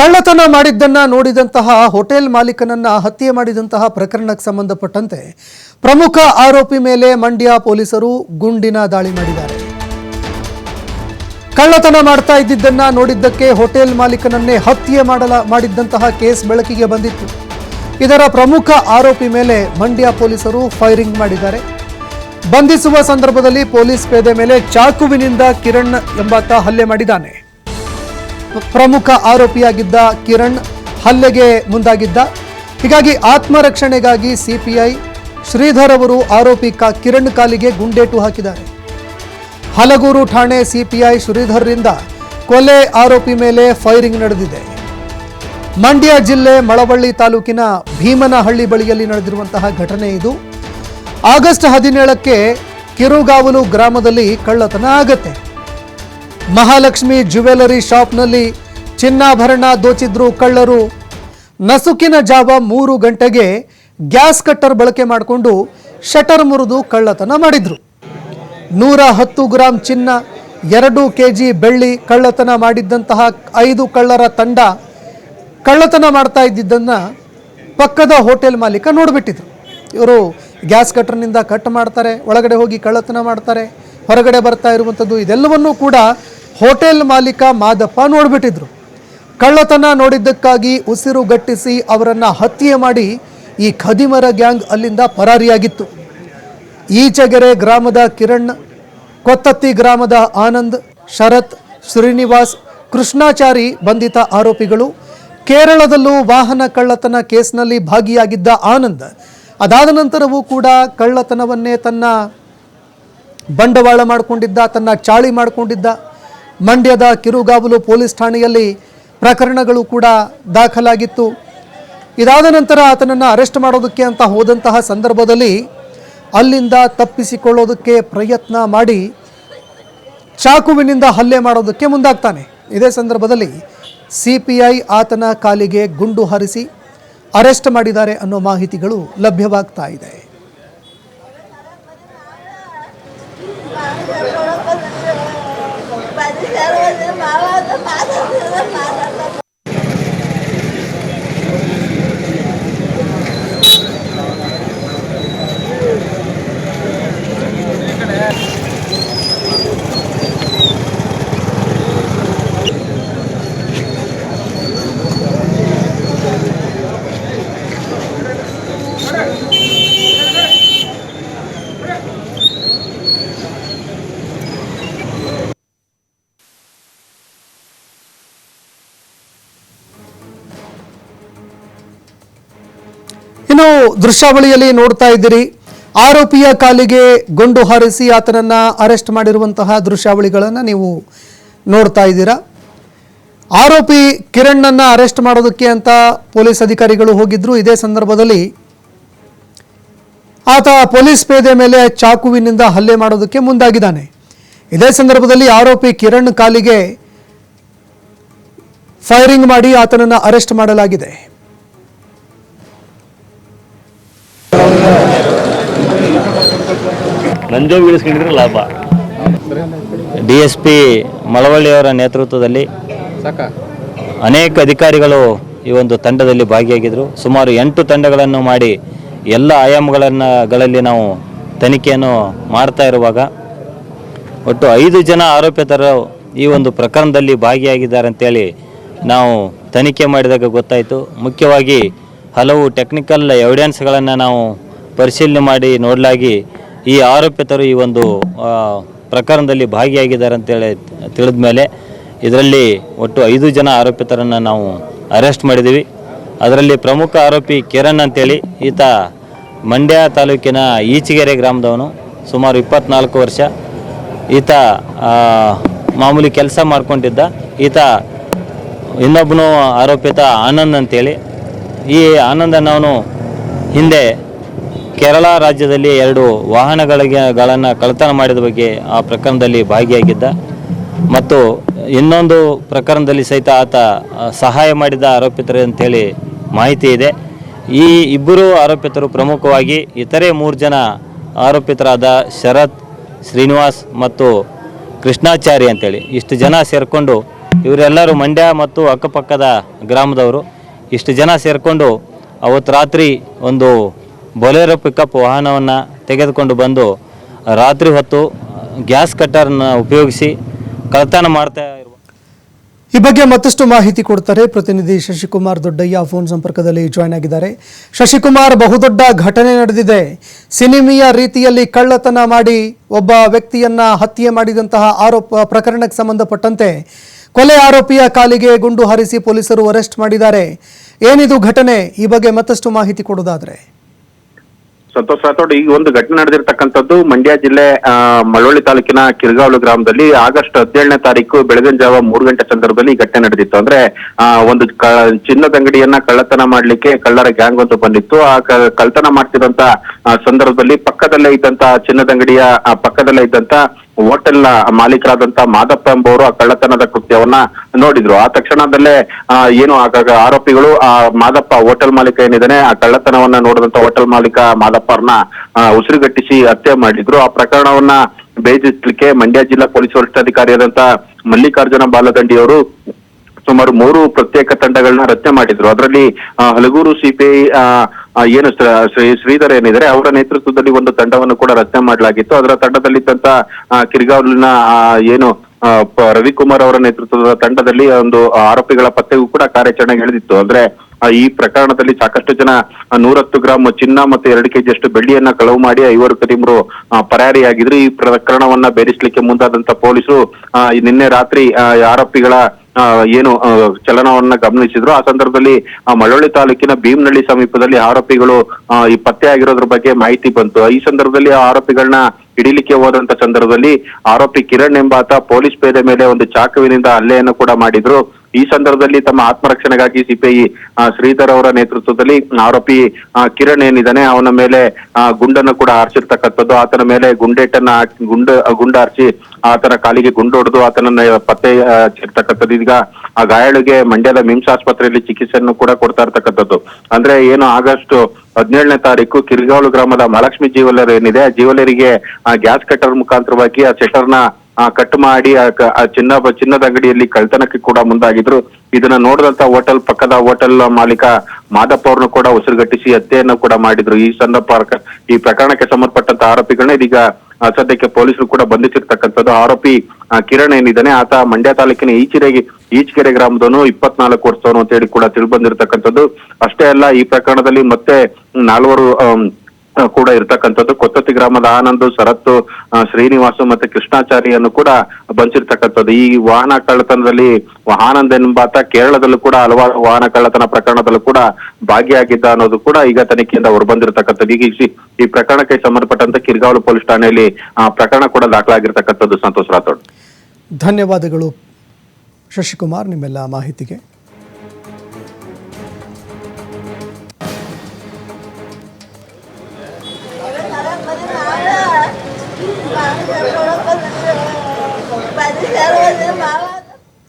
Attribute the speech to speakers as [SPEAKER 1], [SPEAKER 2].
[SPEAKER 1] ಕಳ್ಳತನ ಮಾಡಿದ್ದನ್ನ ನೋಡಿದಂತಹ ಹೋಟೆಲ್ ಮಾಲೀಕನನ್ನ ಹತ್ಯೆ ಮಾಡಿದಂತಹ ಪ್ರಕರಣಕ್ಕೆ ಸಂಬಂಧಪಟ್ಟಂತೆ ಪ್ರಮುಖ ಆರೋಪಿ ಮೇಲೆ ಮಂಡ್ಯ ಪೊಲೀಸರು ಗುಂಡಿನ ದಾಳಿ ಮಾಡಿದ್ದಾರೆ. ಕಳ್ಳತನ ಮಾಡ್ತಾ ಇದ್ದಿದ್ದನ್ನ ನೋಡಿದ್ದಕ್ಕೆ ಹೋಟೆಲ್ ಮಾಲೀಕನನ್ನೇ ಹತ್ಯೆ ಮಾಡಲ, ಮಾಡಿದ್ದಂತಹ ಕೇಸ್ ಬೆಳಕಿಗೆ ಬಂದಿತ್ತು. ಇದರ ಪ್ರಮುಖ ಆರೋಪಿ ಮೇಲೆ ಮಂಡ್ಯ ಪೊಲೀಸರು ಫೈರಿಂಗ್ ಮಾಡಿದ್ದಾರೆ. ಬಂಧಿಸುವ ಸಂದರ್ಭದಲ್ಲಿ ಪೊಲೀಸ್ ಪೇದೆ ಮೇಲೆ ಚಾಕುವಿನಿಂದ ಕಿರಣ್ ಎಂಬಾತ ಹಲ್ಲೆ ಮಾಡಿದ್ದಾನೆ. ಪ್ರಮುಖ ಆರೋಪಿಯಾಗಿದ್ದ ಕಿರಣ್ ಹಲ್ಲೆಗೆ ಮುಂದಾಗಿದ್ದ. ಹೀಗಾಗಿ ಆತ್ಮರಕ್ಷಣೆಗಾಗಿ ಸಿಪಿಐ ಶ್ರೀಧರ್ ಅವರು ಆರೋಪಿ ಕಾ ಕಿರಣ್ ಕಾಲಿಗೆ ಗುಂಡೇಟು ಹಾಕಿದ್ದಾರೆ. ಹಲಗೂರು ಠಾಣೆ ಸಿಪಿಐ ಶ್ರೀಧರ್ರಿಂದ ಕೊಲೆ ಆರೋಪಿ ಮೇಲೆ ಫೈರಿಂಗ್ ನಡೆದಿದೆ. ಮಂಡ್ಯ ಜಿಲ್ಲೆ ಮಳವಳ್ಳಿ ತಾಲೂಕಿನ ಭೀಮನಹಳ್ಳಿ ಬಳಿಯಲ್ಲಿ ನಡೆದಿರುವಂತಹ ಘಟನೆ ಇದು. ಆಗಸ್ಟ್ ಹದಿನೇಳಕ್ಕೆ ಕಿರುಗಾವಲು ಗ್ರಾಮದಲ್ಲಿ ಕಳ್ಳತನ ಆಗತ್ತೆ. ಮಹಾಲಕ್ಷ್ಮಿ ಜ್ಯುವೆಲರಿ ಶಾಪ್ನಲ್ಲಿ ಚಿನ್ನಾಭರಣ ದೋಚಿದ್ರು ಕಳ್ಳರು. ನಸುಕಿನ ಜಾವ ಮೂರು ಗಂಟೆಗೆ ಗ್ಯಾಸ್ ಕಟ್ಟರ್ ಬಳಕೆ ಮಾಡಿಕೊಂಡು ಶಟರ್ ಮುರಿದು ಕಳ್ಳತನ ಮಾಡಿದ್ರು. ನೂರ ಹತ್ತು ಗ್ರಾಂ ಚಿನ್ನ, ಎರಡು ಕೆ ಜಿ ಬೆಳ್ಳಿ ಕಳ್ಳತನ ಮಾಡಿದ್ದಂತಹ ಐದು ಕಳ್ಳರ ತಂಡ ಕಳ್ಳತನ ಮಾಡ್ತಾ ಇದ್ದಿದ್ದನ್ನು ಪಕ್ಕದ ಹೋಟೆಲ್ ಮಾಲೀಕ ನೋಡಿಬಿಟ್ಟಿದ್ರು. ಇವರು ಗ್ಯಾಸ್ ಕಟ್ಟರ್ನಿಂದ ಕಟ್ ಮಾಡ್ತಾರೆ, ಒಳಗಡೆ ಹೋಗಿ ಕಳ್ಳತನ ಮಾಡ್ತಾರೆ. ಹೊರಗಡೆ ಬರ್ತಾ ಇರುವಂಥದ್ದು ಇದೆಲ್ಲವನ್ನೂ ಕೂಡ ಹೋಟೆಲ್ ಮಾಲೀಕ ಮಾದಪ್ಪ ನೋಡಿಬಿಟ್ಟಿದ್ರು. ಕಳ್ಳತನ ನೋಡಿದ್ದಕ್ಕಾಗಿ ಉಸಿರುಗಟ್ಟಿಸಿ ಅವರನ್ನು ಹತ್ಯೆ ಮಾಡಿ ಈ ಖದಿಮರ ಗ್ಯಾಂಗ್ ಅಲ್ಲಿಂದ ಪರಾರಿಯಾಗಿತ್ತು. ಈಚಗೆರೆ ಗ್ರಾಮದ ಕಿರಣ್, ಕೊತ್ತತ್ತಿ ಗ್ರಾಮದ ಆನಂದ್, ಶರತ್, ಶ್ರೀನಿವಾಸ್, ಕೃಷ್ಣಾಚಾರಿ ಬಂಧಿತ ಆರೋಪಿಗಳು, ಕೇರಳದಲ್ಲೂ ವಾಹನ ಕಳ್ಳತನ ಕೇಸ್ನಲ್ಲಿ ಭಾಗಿಯಾಗಿದ್ದ ಆನಂದ್. ಅದಾದ ನಂತರವೂ ಕೂಡ ಕಳ್ಳತನವನ್ನೇ ತನ್ನ ಬಂಡವಾಳ ಮಾಡಿಕೊಂಡಿದ್ದ, ತನ್ನ ಚಾಳಿ ಮಾಡಿಕೊಂಡಿದ್ದ. ಮಂಡ್ಯದ ಕಿರುಗಾವಲು ಪೊಲೀಸ್ ಠಾಣೆಯಲ್ಲಿ ಪ್ರಕರಣಗಳು ಕೂಡ ದಾಖಲಾಗಿತ್ತು. ಇದಾದ ನಂತರ ಆತನನ್ನು ಅರೆಸ್ಟ್ ಮಾಡೋದಕ್ಕೆ ಅಂತ ಹೋದಂತಹ ಸಂದರ್ಭದಲ್ಲಿ ಅಲ್ಲಿಂದ ತಪ್ಪಿಸಿಕೊಳ್ಳೋದಕ್ಕೆ ಪ್ರಯತ್ನ ಮಾಡಿ ಚಾಕುವಿನಿಂದ ಹಲ್ಲೆ ಮಾಡೋದಕ್ಕೆ ಮುಂದಾಗ್ತಾನೆ. ಇದೇ ಸಂದರ್ಭದಲ್ಲಿ ಸಿ ಪಿ ಐ ಆತನ ಕಾಲಿಗೆ ಗುಂಡು ಹರಿಸಿ ಅರೆಸ್ಟ್ ಮಾಡಿದ್ದಾರೆ ಅನ್ನೋ ಮಾಹಿತಿಗಳು ಲಭ್ಯವಾಗ್ತಾ ಇದೆ.
[SPEAKER 2] 娃娃的马桶里的马桶
[SPEAKER 1] ಇನ್ನು ದೃಶ್ಯಾವಳಿಯಲ್ಲಿ ನೋಡ್ತಾ ಇದ್ದೀರಿ? ಆರೋಪಿಯ ಕಾಲಿಗೆ ಗುಂಡು ಹಾರಿಸಿ ಆತನನ್ನ ಅರೆಸ್ಟ್ ಮಾಡಿರುವಂತಹ ದೃಶ್ಯಾವಳಿಗಳನ್ನು ನೀವು ನೋಡ್ತಾ ಇದ್ದೀರಾ? ಆರೋಪಿ ಕಿರಣ್ನನ್ನ ಅರೆಸ್ಟ್ ಮಾಡೋದಕ್ಕೆ ಅಂತ ಪೊಲೀಸ್ ಅಧಿಕಾರಿಗಳು ಹೋಗಿದ್ರು. ಇದೇ ಸಂದರ್ಭದಲ್ಲಿ ಆತ ಪೊಲೀಸ್ ಪೇದೆ ಮೇಲೆ ಚಾಕುವಿನಿಂದ ಹಲ್ಲೆ ಮಾಡೋದಕ್ಕೆ ಮುಂದಾಗಿದ್ದಾನೆ. ಇದೇ ಸಂದರ್ಭದಲ್ಲಿ ಆರೋಪಿ ಕಿರಣ್ ಕಾಲಿಗೆ ಫೈರಿಂಗ್ ಮಾಡಿ ಆತನನ್ನು ಅರೆಸ್ಟ್ ಮಾಡಲಾಗಿದೆ.
[SPEAKER 3] ನಂಜೋಗಿ ಇಳಿಸ್ಕೊಂಡಿದ್ರೆ ಲಾಭ. ಡಿ ಎಸ್ ಪಿ ಮಳವಳ್ಳಿಯವರ ನೇತೃತ್ವದಲ್ಲಿ ಅನೇಕ ಅಧಿಕಾರಿಗಳು ಈ ಒಂದು ತಂಡದಲ್ಲಿ ಭಾಗಿಯಾಗಿದ್ದರು ಸುಮಾರು ಎಂಟು ತಂಡಗಳನ್ನು ಮಾಡಿ ಎಲ್ಲ ಆಯಾಮಗಳನ್ನುಗಳಲ್ಲಿ ನಾವು ತನಿಖೆಯನ್ನು ಮಾಡ್ತಾ ಇರುವಾಗ ಒಟ್ಟು ಐದು ಜನ ಆರೋಪಿತರು ಈ ಒಂದು ಪ್ರಕರಣದಲ್ಲಿ ಭಾಗಿಯಾಗಿದ್ದಾರೆ ಅಂತೇಳಿ ನಾವು ತನಿಖೆ ಮಾಡಿದಾಗ ಗೊತ್ತಾಯಿತು. ಮುಖ್ಯವಾಗಿ ಹಲವು ಟೆಕ್ನಿಕಲ್ ಎವಿಡೆನ್ಸ್ಗಳನ್ನು ನಾವು ಪರಿಶೀಲನೆ ಮಾಡಿ ನೋಡಲಾಗಿ ಈ ಆರೋಪಿತರು ಈ ಒಂದು ಪ್ರಕರಣದಲ್ಲಿ ಭಾಗಿಯಾಗಿದ್ದಾರೆ ಅಂತೇಳಿ ತಿಳಿದ ಮೇಲೆ ಇದರಲ್ಲಿ ಒಟ್ಟು ಐದು ಜನ ಆರೋಪಿತರನ್ನು ನಾವು ಅರೆಸ್ಟ್ ಮಾಡಿದ್ದೀವಿ. ಅದರಲ್ಲಿ ಪ್ರಮುಖ ಆರೋಪಿ ಕಿರಣ್ ಅಂತೇಳಿ, ಈತ ಮಂಡ್ಯ ತಾಲೂಕಿನ ಈಚಿಗೆರೆ ಗ್ರಾಮದವನು, ಸುಮಾರು ಇಪ್ಪತ್ನಾಲ್ಕು ವರ್ಷ. ಈತ ಮಾಮೂಲಿ ಕೆಲಸ ಮಾಡ್ಕೊಂಡಿದ್ದ. ಈತ ಇನ್ನೊಬ್ಬನು ಆರೋಪಿತ ಆನಂದ್ ಅಂತೇಳಿ. ಈ ಆನಂದನ್ನು ಅವನು ಹಿಂದೆ ಕೇರಳ ರಾಜ್ಯದಲ್ಲಿ ಎರಡು ವಾಹನಗಳಿಗೆ ಗಳನ್ನು ಕಳ್ಳತನ ಮಾಡಿದ ಬಗ್ಗೆ ಆ ಪ್ರಕರಣದಲ್ಲಿ ಭಾಗಿಯಾಗಿದ್ದ ಮತ್ತು ಇನ್ನೊಂದು ಪ್ರಕರಣದಲ್ಲಿ ಸಹಿತ ಆತ ಸಹಾಯ ಮಾಡಿದ ಆರೋಪಿತರು ಅಂತೇಳಿ ಮಾಹಿತಿ ಇದೆ. ಈ ಇಬ್ಬರು ಆರೋಪಿತರು ಪ್ರಮುಖವಾಗಿ ಇತರೆ ಮೂರು ಜನ ಆರೋಪಿತರಾದ ಶರತ್ ಶ್ರೀನಿವಾಸ್ ಮತ್ತು ಕೃಷ್ಣಾಚಾರಿ ಅಂತೇಳಿ ಇಷ್ಟು ಜನ ಸೇರಿಕೊಂಡು ಇವರೆಲ್ಲರೂ ಮಂಡ್ಯ ಮತ್ತು ಅಕ್ಕಪಕ್ಕದ ಗ್ರಾಮದವರು. ಇಷ್ಟು ಜನ ಸೇರಿಕೊಂಡು ಅವತ್ತು ರಾತ್ರಿ ಒಂದು ಬೊಲೆರೋ ಪಿಕಪ್ ವಾಹನವನ್ನು ತೆಗೆದುಕೊಂಡು ಬಂದು ರಾತ್ರಿ ಹೊತ್ತು ಗ್ಯಾಸ್ ಕಟ್ಟರ್ನ ಉಪಯೋಗಿಸಿ ಕಳ್ತನ ಮಾಡ್ತಾ
[SPEAKER 1] ಈ ಬಗ್ಗೆ ಮತ್ತಷ್ಟು ಮಾಹಿತಿ ಕೊಡ್ತಾರೆ ಪ್ರತಿನಿಧಿ ಶಶಿಕುಮಾರ್ ದೊಡ್ಡಯ್ಯ. ಫೋನ್ ಸಂಪರ್ಕದಲ್ಲಿ ಜಾಯ್ನ್ ಆಗಿದ್ದಾರೆ. ಶಶಿಕುಮಾರ್, ಬಹುದೊಡ್ಡ ಘಟನೆ ನಡೆದಿದೆ. ಸಿನಿಮಿಯ ರೀತಿಯಲ್ಲಿ ಕಳ್ಳತನ ಮಾಡಿ ಒಬ್ಬ ವ್ಯಕ್ತಿಯನ್ನ ಹತ್ಯೆ ಮಾಡಿದಂತಹ ಆರೋಪ, ಪ್ರಕರಣಕ್ಕೆ ಸಂಬಂಧಪಟ್ಟಂತೆ ಕೊಲೆ ಆರೋಪಿಯ ಕಾಲಿಗೆ ಗುಂಡು ಹಾರಿಸಿ ಪೊಲೀಸರು ಅರೆಸ್ಟ್ ಮಾಡಿದ್ದಾರೆ. ಏನಿದು ಘಟನೆ? ಈ ಬಗ್ಗೆ ಮತ್ತಷ್ಟು ಮಾಹಿತಿ ಕೊಡೋದಾದ್ರೆ.
[SPEAKER 4] ಸಂತೋಷ್ ರಾಥೋಡ್ ಈ ಒಂದು ಘಟನೆ ನಡೆದಿರ್ತಕ್ಕಂಥದ್ದು ಮಂಡ್ಯ ಜಿಲ್ಲೆ ಮಳವಳ್ಳಿ ತಾಲೂಕಿನ ಕಿರ್ಗಾವಲು ಗ್ರಾಮದಲ್ಲಿ ಆಗಸ್ಟ್ ಹದಿನೇಳನೇ ತಾರೀಕು ಬೆಳಗಿನ ಜಾವ ಮೂರು ಗಂಟೆ ಸಂದರ್ಭದಲ್ಲಿ ಈ ಘಟನೆ ನಡೆದಿತ್ತು. ಅಂದ್ರೆ ಒಂದು ಚಿನ್ನದ ಅಂಗಡಿಯನ್ನ ಕಳ್ಳತನ ಮಾಡ್ಲಿಕ್ಕೆ ಕಳ್ಳರ ಗ್ಯಾಂಗ್ ಒಂದು ಬಂದಿತ್ತು. ಆ ಕಳ್ಳತನ ಮಾಡ್ತಿದ್ದಂತ ಸಂದರ್ಭದಲ್ಲಿ ಪಕ್ಕದಲ್ಲೇ ಇದ್ದಂತ ಚಿನ್ನದ ಅಂಗಡಿಯ ಪಕ್ಕದಲ್ಲೇ ಇದ್ದಂತ ಹೋಟೆಲ್ ಮಾಲೀಕರಾದಂತ ಮಾದಪ್ಪ ಎಂಬುವರು ಆ ಕಳ್ಳತನದ ಕೃತ್ಯವನ್ನ ನೋಡಿದ್ರು. ಆ ತಕ್ಷಣದಲ್ಲೇ ಏನು ಆಗಾಗ ಆರೋಪಿಗಳು, ಆ, ಮಾದಪ್ಪ ಹೋಟೆಲ್ ಮಾಲೀಕ ಏನಿದ್ದಾನೆ, ಆ ಕಳ್ಳತನವನ್ನ ನೋಡಿದಂತ ಹೋಟೆಲ್ ಮಾಲೀಕ ಮಾದಪ್ಪರ್ನ ಉಸಿರುಗಟ್ಟಿಸಿ ಹತ್ಯೆ ಮಾಡಿದ್ರು. ಆ ಪ್ರಕರಣವನ್ನ ಬೇಜಿಸ್ಲಿಕ್ಕೆ ಮಂಡ್ಯ ಜಿಲ್ಲಾ ಪೊಲೀಸ್ ವರಿಷ್ಠಾಧಿಕಾರಿಯಾದಂತ ಮಲ್ಲಿಕಾರ್ಜುನ ಬಾಲದಂಡಿಯವರು ಸುಮಾರು ಮೂರು ಪ್ರತ್ಯೇಕ ತಂಡಗಳನ್ನ ರಚನೆ ಮಾಡಿದ್ರು. ಅದರಲ್ಲಿ ಹಲಗೂರು ಸಿಪಿಐ ಏನು ಶ್ರೀ ಶ್ರೀಧರ್ ಏನಿದ್ರೆ ಅವರ ನೇತೃತ್ವದಲ್ಲಿ ಒಂದು ತಂಡವನ್ನು ಕೂಡ ರಚನೆ ಮಾಡಲಾಗಿತ್ತು. ಅದರ ತಂಡದಲ್ಲಿದ್ದಂತ ಕಿರ್ಗಾವ್ಲಿನ ಏನು ರವಿಕುಮಾರ್ ಅವರ ನೇತೃತ್ವದ ತಂಡದಲ್ಲಿ ಒಂದು ಆರೋಪಿಗಳ ಪತ್ತೆಗೂ ಕೂಡ ಕಾರ್ಯಾಚರಣೆ ನಡೆದಿತ್ತು. ಅಂದ್ರೆ ಈ ಪ್ರಕರಣದಲ್ಲಿ ಸಾಕಷ್ಟು ಜನ ನೂರತ್ತು ಗ್ರಾಂ ಚಿನ್ನ ಮತ್ತು ಎರಡು ಕೆಜಿ ಅಷ್ಟು ಬೆಳ್ಳಿಯನ್ನ ಕಳವು ಮಾಡಿ ಐವರು ಕದಿಮರು ಪರಾರಿಯಾಗಿದ್ರು. ಈ ಪ್ರಕರಣವನ್ನ ಬೇರಿಸಲಿಕ್ಕೆ ಮುಂದಾದಂತ ಪೊಲೀಸರು ನಿನ್ನೆ ರಾತ್ರಿ ಆರೋಪಿಗಳ ಏನು ಚಲನವನ್ನ ಗಮನಿಸಿದ್ರು. ಆ ಸಂದರ್ಭದಲ್ಲಿ ಮಳವಳ್ಳಿ ತಾಲೂಕಿನ ಭೀಮನಹಳ್ಳಿ ಸಮೀಪದಲ್ಲಿ ಆರೋಪಿಗಳು ಈ ಪತ್ತೆ ಆಗಿರೋದ್ರ ಬಗ್ಗೆ ಮಾಹಿತಿ ಬಂತು. ಈ ಸಂದರ್ಭದಲ್ಲಿ ಆರೋಪಿಗಳನ್ನ ಹಿಡಿಲಿಕ್ಕೆ ಹೋದಂತ ಸಂದರ್ಭದಲ್ಲಿ ಆರೋಪಿ ಕಿರಣ್ ಎಂಬಾತ ಪೊಲೀಸ್ ಪೇದೆ ಮೇಲೆ ಒಂದು ಚಾಕುವಿನಿಂದ ಹಲ್ಲೆಯನ್ನು ಕೂಡ ಮಾಡಿದ್ರು. ಈ ಸಂದರ್ಭದಲ್ಲಿ ತಮ್ಮ ಆತ್ಮರಕ್ಷಣೆಗಾಗಿ ಸಿಪಿಐ ಶ್ರೀಧರ್ ಅವರ ನೇತೃತ್ವದಲ್ಲಿ ಆರೋಪಿ ಕಿರಣ್ ಏನಿದ್ದಾನೆ, ಅವನ ಮೇಲೆ ಗುಂಡನ್ನು ಕೂಡ ಹಾರಿಸಿರ್ತಕ್ಕಂಥದ್ದು. ಆತನ ಮೇಲೆ ಗುಂಡೇಟನ್ನ ಹಾಕಿ, ಗುಂಡು ಹರಿಸಿ ಆತನ ಕಾಲಿಗೆ ಗುಂಡು ಹೊಡೆದು ಆತನನ್ನ ಪತ್ತೆ ಹಚ್ಚಿರ್ತಕ್ಕಂಥದ್ದು ಈಗ ಆ ಗಾಯಾಳಿಗೆ ಮಂಡ್ಯದ ಮಿಮ್ಸ್ ಆಸ್ಪತ್ರೆಯಲ್ಲಿ ಚಿಕಿತ್ಸೆಯನ್ನು ಕೂಡ ಕೊಡ್ತಾ ಇರ್ತಕ್ಕಂಥದ್ದು. ಅಂದ್ರೆ ಏನು, ಆಗಸ್ಟ್ ಹದಿನೇಳನೇ ತಾರೀಕು ಕಿರ್ಗಾವಲು ಗ್ರಾಮದ ಮಹಾಲಕ್ಷ್ಮಿ ಜೀವಲರ್ ಏನಿದೆ, ಆ ಜೀವಲರಿಗೆ ಗ್ಯಾಸ್ ಕಟ್ಟರ್ ಮುಖಾಂತರವಾಗಿ ಆ ಸೆಟರ್ನ ಆ ಕಟ್ ಮಾಡಿ, ಆ ಚಿನ್ನ, ಚಿನ್ನದ ಅಂಗಡಿಯಲ್ಲಿ ಕಳ್ತನಕ್ಕೆ ಕೂಡ ಮುಂದಾಗಿದ್ರು. ಇದನ್ನ ನೋಡಿದಂತ ಹೋಟೆಲ್ ಪಕ್ಕದ ಹೋಟೆಲ್ ಮಾಲೀಕ ಮಾದಪ್ಪ ಅವ್ರನ್ನು ಕೂಡ ಉಸಿರುಗಟ್ಟಿಸಿ ಹತ್ಯೆಯನ್ನು ಕೂಡ ಮಾಡಿದ್ರು. ಈ ಸಂದರ್ಭ ಈ ಪ್ರಕರಣಕ್ಕೆ ಸಂಬಂಧಪಟ್ಟಂತ ಆರೋಪಿಗಳನ್ನ ಇದೀಗ ಸದ್ಯಕ್ಕೆ ಪೊಲೀಸರು ಕೂಡ ಬಂಧಿಸಿರ್ತಕ್ಕಂಥದ್ದು. ಆರೋಪಿ ಕಿರಣ್ ಏನಿದ್ದಾನೆ, ಆತ ಮಂಡ್ಯ ತಾಲೂಕಿನ ಈಚಿರೆಗೆ ಈಚಕೆರೆ ಗ್ರಾಮದವನು ಇಪ್ಪತ್ನಾಲ್ಕು ವರ್ಷದವನು ಅಂತ ಹೇಳಿ ಕೂಡ ತಿಳಿದು ಬಂದಿರತಕ್ಕಂಥದ್ದು. ಅಷ್ಟೇ ಅಲ್ಲ, ಈ ಪ್ರಕರಣದಲ್ಲಿ ಮತ್ತೆ ನಾಲ್ವರು ಕೂಡ ಇರ್ತಕ್ಕಂಥದ್ದು. ಕೊತ್ತತಿ ಗ್ರಾಮದ ಆನಂದ್ ಶರತ್ತು ಶ್ರೀನಿವಾಸು ಮತ್ತೆ ಕೃಷ್ಣಾಚಾರಿಯನ್ನು ಕೂಡ ಬಂಚಿರ್ತಕ್ಕಂಥದ್ದು. ಈ ವಾಹನ ಕಳ್ಳತನದಲ್ಲಿ ಆನಂದ್ ಎಂಬಾತ ಕೇರಳದಲ್ಲೂ ಕೂಡ ಹಲವಾರು ವಾಹನ ಕಳ್ಳತನ ಪ್ರಕರಣದಲ್ಲೂ ಕೂಡ ಭಾಗಿಯಾಗಿದ್ದ ಅನ್ನೋದು ಕೂಡ ಈಗ ತನಿಖೆಯಿಂದ ಹೊರಬಂದಿರತಕ್ಕಂಥದ್ದು ಈಗ ಈ- ಈ ಪ್ರಕರಣಕ್ಕೆ ಸಂಬಂಧಪಟ್ಟಂತೆ ಕಿರ್ಗಾವಲು ಪೊಲೀಸ್ ಠಾಣೆಯಲ್ಲಿ ಆ, ಪ್ರಕರಣ ಕೂಡ ದಾಖಲಾಗಿರ್ತಕ್ಕಂಥದ್ದು. ಸಂತೋಷ್ ರಾಥೋಡ್.
[SPEAKER 1] ಧನ್ಯವಾದಗಳು ಶಶಿಕುಮಾರ್ ನಿಮ್ಮೆಲ್ಲ ಮಾಹಿತಿಗೆ.